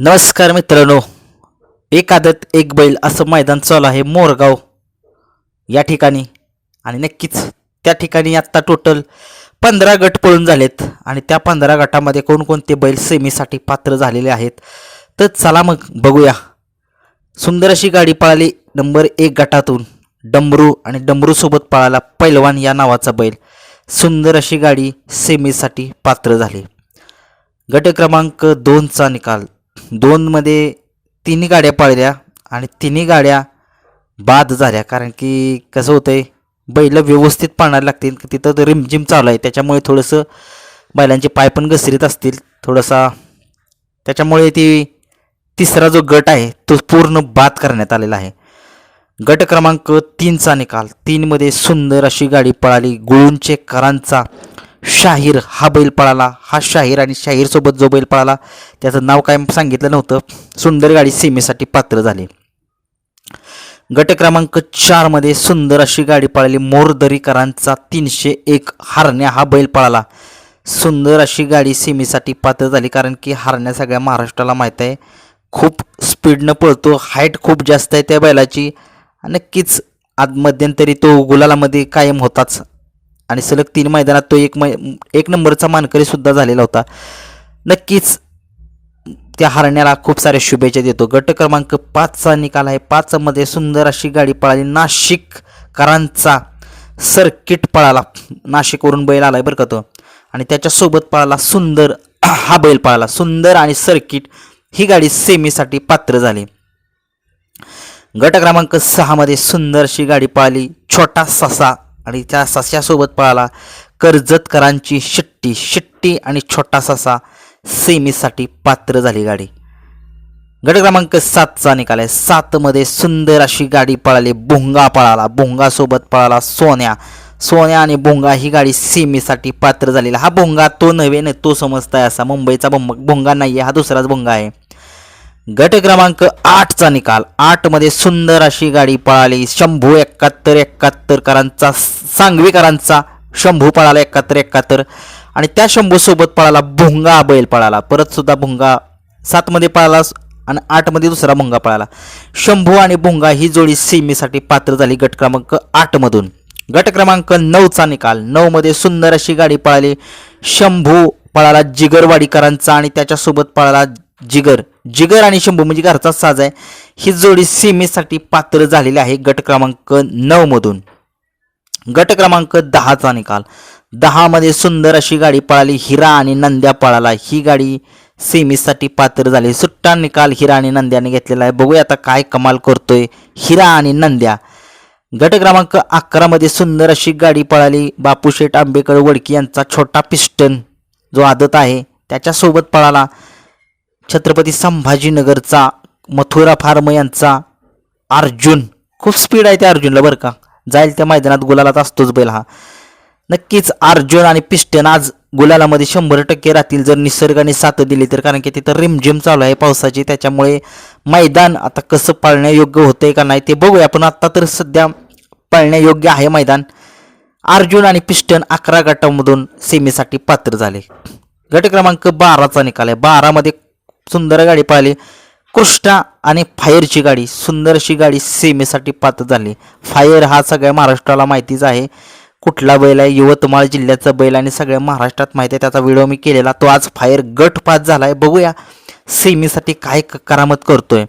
नमस्कार मित्रांनो. एक आदत एक बैल असं मैदान चालू आहे मोरगाव. या ठिकाणी आणि नक्कीच त्या ठिकाणी आत्ता टोटल पंधरा गट पळून झालेत आणि त्या पंधरा गटामध्ये कोणकोणते बैल सेमीसाठी पात्र झालेले आहेत. तर चला मग बघूया. सुंदर अशी गाडी पळाली नंबर एक गटातून. डमरू आणि डमरूसोबत पळाला पैलवान या नावाचा बैल. सुंदर अशी गाडी सेमीसाठी पात्र झाली. गट क्रमांक दोनचा निकाल. दोनमध्ये तिन्ही गाड्या पळल्या आणि तिन्ही गाड्या बाद झाल्या. कारण की कसं होतं आहे बैलं व्यवस्थित पाळणायला लागतील. तिथं तर रिमझिम चालू आहे. त्याच्यामुळे थोडंसं बैलांचे पाय पण घसरीत असतील. थोडासा त्याच्यामुळे ती तिसरा जो गट आहे तो पूर्ण बाद करण्यात आलेला आहे. गट क्रमांक तीनचा निकाल. तीनमध्ये सुंदर अशी गाडी पळाली. गुळूंचे करांचा शाहीर हा बैल पळाला. हा शाहीर आणि शाहीरसोबत जो बैल पळाला त्याचं नाव काय सांगितलं नव्हतं. सुंदर गाडी सीमेसाठी पात्र झाली. गट क्रमांक चारमध्ये सुंदर अशी गाडी पळाली. मोरदरीकरांचा तीनशे एक हारण्या हा बैल पळाला. सुंदर अशी गाडी सीमेसाठी पात्र झाली कारण की हारण्या सगळ्या महाराष्ट्राला माहीत आहे. खूप स्पीडनं पळतो. हाईट खूप जास्त आहे त्या बैलाची. नक्कीच आज मध्यंतरी तो गुलालामध्ये कायम होताच. आणि सलग तीन मैदानात तो एक मै एक नंबरचा मानकरी सुद्धा झालेला होता. नक्कीच त्या हरण्याला खूप साऱ्या शुभेच्छा देतो. गट क्रमांक पाचचा निकाल आहे. पाचमध्ये सुंदर अशी गाडी पळाली. नाशिककरांचा सर्किट पळाला. नाशिकवरून बैल आलाय बरं का तो. आणि त्याच्यासोबत पळाला सुंदर हा बैल पळाला. सुंदर आणि सर्किट ही गाडी सेमीसाठी पात्र झाली. गट क्रमांक सहामध्ये सुंदर अशी गाडी पळाली. छोटा ससा आणि त्या सस्यासोबत पळाला. कर्जतकरांची शिट्टी शिट्टी आणि छोटा ससा सेमीसाठी पात्र झाली गाडी. गट क्रमांक सातचा निकाल आहे सातमध्ये सुंदर अशी गाडी पळाली. भुंगा पळाला. भुंगासोबत पळाला सोन्या. सोन्या आणि भुंगा ही गाडी सेमीसाठी पात्र झालेला. हा भुंगा तो नव्हे न तो समजताय असा. मुंबईचा भुंग भुंगा नाही आहे हा दुसराच भुंगा आहे. गट क्रमांक आठचा निकाल. आठमध्ये सुंदर अशी गाडी पळाली. शंभू एकाहत्तर एकाहत्तरकरांचा सांगवीकरांचा. शंभू पळाला एकाहत्तर एकाहत्तर. आणि त्या शंभूसोबत पळाला भुंगा बैल पळाला. परत सुद्धा भुंगा सातमध्ये पळाला आणि आठमध्ये दुसरा भुंगा पळाला. शंभू आणि भुंगा ही जोडी सीमेसाठी पात्र झाली गट क्रमांक आठमधून. गट क्रमांक नऊचा निकाल. नऊमध्ये सुंदर अशी गाडी पळाली. शंभू पळाला जिगरवाडीकरांचा आणि त्याच्यासोबत पळाला जिगर जिगर आणि शंभू म्हणजे घरचा साज आहे. ही जोडी सीमेसाठी पात्र झालेली आहे गट क्रमांक नऊमधून गट क्रमांक दहाचा निकाल. दहामध्ये सुंदर अशी गाडी पळाली हिरा आणि नंद्या पळाला. ही गाडी सेमीसाठी पात्र झाली. सुट्टा निकाल हिरा आणि नंद्याने घेतलेला आहे. बघूया आता काय कमाल करतोय हिरा आणि नंद्या. गट क्रमांक अकरामध्ये सुंदर अशी गाडी पळाली. बापूशेठ आंबेकर वडकी यांचा छोटा पिस्टन जो आदत आहे त्याच्यासोबत पळाला. छत्रपती संभाजीनगरचा मथुरा फार्म यांचा अर्जुन. खूप स्पीड आहे त्या अर्जुनला बरं का. जाईल त्या मैदानात गुलालात असतोच बैल हा. नक्कीच अर्जुन आणि पिस्टन आज गुलालामध्ये शंभर टक्के राहतील. जर निसर्गाने साथ दिली तर कारण की तिथं रिमझिम चालू आहे पावसाची. त्याच्यामुळे मैदान आता कसं पाळण्यायोग्य होतंय का नाही ते बघूया. पण आत्ता तर सध्या पाळण्यायोग्य आहे मैदान. अर्जुन आणि पिस्टन अकरा गटामधून सेमीसाठी पात्र झाले. गट क्रमांक बाराचा निकाल आहे. बारामध्ये सुंदर गाडी पाहिली. कृष्णा आणि फायरची गाडी सुंदरशी गाडी सेमीसाठी पात्र झाली. फायर हा सगळ्या महाराष्ट्राला माहितीच आहे. कुठला बैल आहे? यवतमाळ जिल्ह्याचा बैल आणि सगळ्या महाराष्ट्रात माहिती आहे. त्याचा व्हिडिओ मी केलेला. तो आज फायर गट पास झाला आहे बघूया सेमीसाठी काय क- करामत करतोय.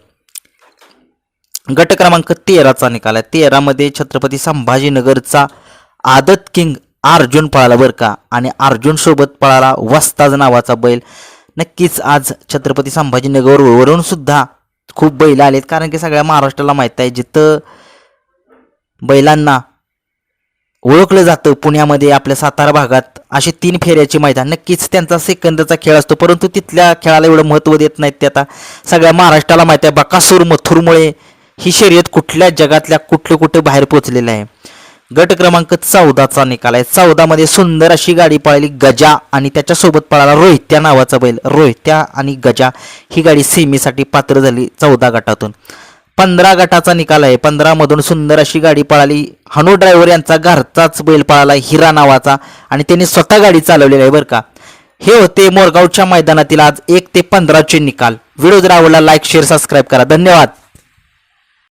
गट क्रमांक तेराचा निकाल आहे. तेरामध्ये छत्रपती संभाजीनगरचा आदत किंग अर्जुन पळाला बरं का? आणि अर्जुन सोबत पळाला वस्ताज नावाचा बैल. नक्कीच आज छत्रपती संभाजीनगरवरून सुद्धा खूप बैल आलेत कारण की सगळ्या महाराष्ट्राला माहीत आहे जिथं बैलांना ओळखलं जातं पुण्यामध्ये आपल्या सातारा भागात असे तीन फेऱ्याचे मैदान. नक्कीच त्यांचा सेकंदचा खेळ असतो परंतु तिथल्या खेळाला एवढं महत्त्व देत नाहीत ते आता. सगळ्या महाराष्ट्राला माहीत आहे बकासूर मथुरमुळे ही शर्यत कुठल्या जगातल्या कुठलं कुठं बाहेर पोचलेलं आहे. गट क्रमांक चौदाचा निकाल आहे. चौदामध्ये सुंदर अशी गाडी पळाली गजा आणि त्याच्यासोबत पळाला रोहित्या नावाचा बैल. रोहित्या आणि गजा ही गाडी सेमीसाठी पात्र झाली चौदा गटातून. पंधरा गटाचा निकाल आहे. पंधरामधून सुंदर अशी गाडी पळाली. हनु ड्रायव्हर यांचा घरचाच बैल पळाला हिरा नावाचा आणि त्यांनी स्वतः गाडी चालवलेली आहे बरं का. हे होते मोरगावच्या मैदानातील आज एक ते पंधराचे निकाल. व्हिडिओ जर आवडला लाईक शेअर सबस्क्राईब करा. धन्यवाद.